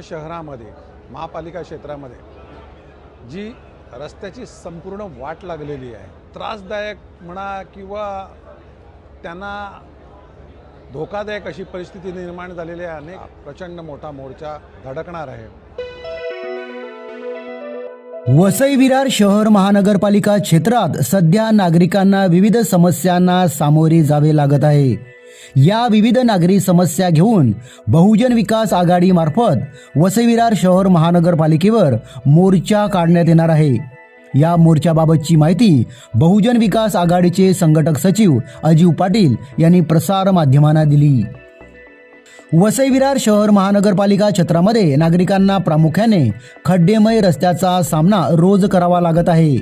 शहरामध्ये महापालिका क्षेत्रामध्ये जी रस्त्याची संपूर्ण वाट लागलेली आहे त्रासदायक म्हणा किंवा त्यांना धोकादायक अशी परिस्थिती निर्माण झालेली आहे अनेक प्रचंड मोठा मोर्चा धडकणार आहे. वसई विरार शहर महानगरपालिका क्षेत्रात सध्या नागरिकांना विविध समस्यांना सामोरे जावे लागत आहे. या विविध नागरी समस्या घेऊन बहुजन विकास आघाडी मार्फत शहर महानगरपालिकेवर मोर्चा काढण्यात येणार आहे. या मोर्चाबाबतची माहिती बहुजन विकास आघाडीचे संघटक सचिव अजीव पाटील यांनी प्रसार माध्यमांना दिली. वसई विरार शहर महानगरपालिका क्षेत्रामध्ये नागरिकांना प्रामुख्याने खड्डेमय रस्त्याचा सामना रोज करावा लागत आहे.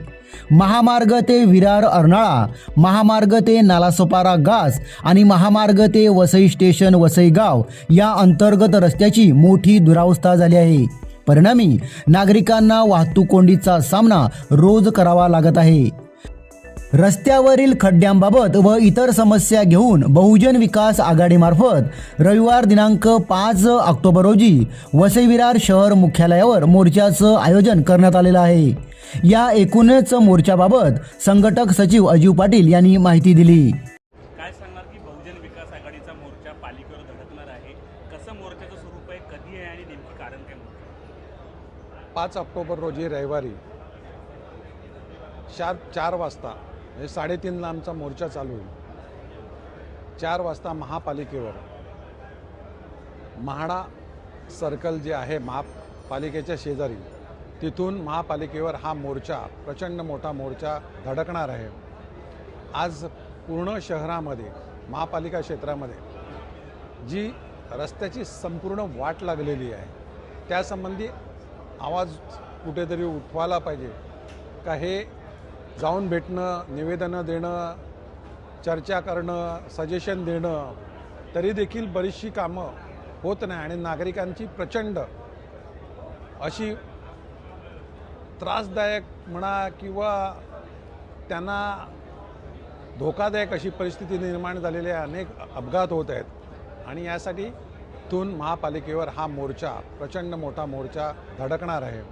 महामार्ग ते विरार अर्नाळा महामार्ग ते नालासोपारा गास आणि महामार्ग ते वसई स्टेशन वसई गाव या अंतर्गत रस्त्याची मोठी दुरावस्था झाली आहे. परिणामी नागरिकांना वाहतूक कोंडीचा सामना रोज करावा लागत आहे. रस्त्यावरील खड्ड्यांबाबत व इतर समस्या घेऊन बहुजन विकास आघाडीमार्फत रविवार दिनांक पाच ऑक्टोबर रोजी वसई विरार शहर मुख्यालयावर मोर्चाचं आयोजन करण्यात आलेलं आहे. या एकूणच मोर्चाबाबत संघटक सचिव अजीव पाटील यांनी माहिती दिली. काय सांगणार की बहुजन विकास आघाडीचा मोर्चा पालिकेवर धडकणार आहे? कसं मोर्चाचं स्वरूप आहे? कधी आहे आणि नेमकी कारण काय पाच ऑक्टोबर रोजी रविवारी चार चार वाजता म्हणजे साडेतीनला आमचा मोर्चा चालू होईल. चार वाजता महापालिकेवर. म्हाडा सर्कल जे आहे महापालिकेच्या शेजारी तिथून महापालिकेवर हा मोर्चा प्रचंड मोठा मोर्चा धडकणार आहे. आज पूर्ण शहरामध्ये महापालिका क्षेत्रामध्ये जी रस्त्याची संपूर्ण वाट लागलेली आहे त्यासंबंधी आवाज कुठेतरी उठवायला पाहिजे का हे जाऊन भेटणं निवेदनं देणं चर्चा करणं सजेशन देणं तरी देखील बरीचशी कामं होत नाही आणि नागरिकांची प्रचंड अशी त्रासदायक म्हणा किंवा त्यांना धोकादायक अशी परिस्थिती निर्माण झालेली आहे अनेक अपघात होत आहेत. आणि यासाठी तून महापालिकेवर हा मोर्चा प्रचंड मोठा मोर्चा धडकणार आहे.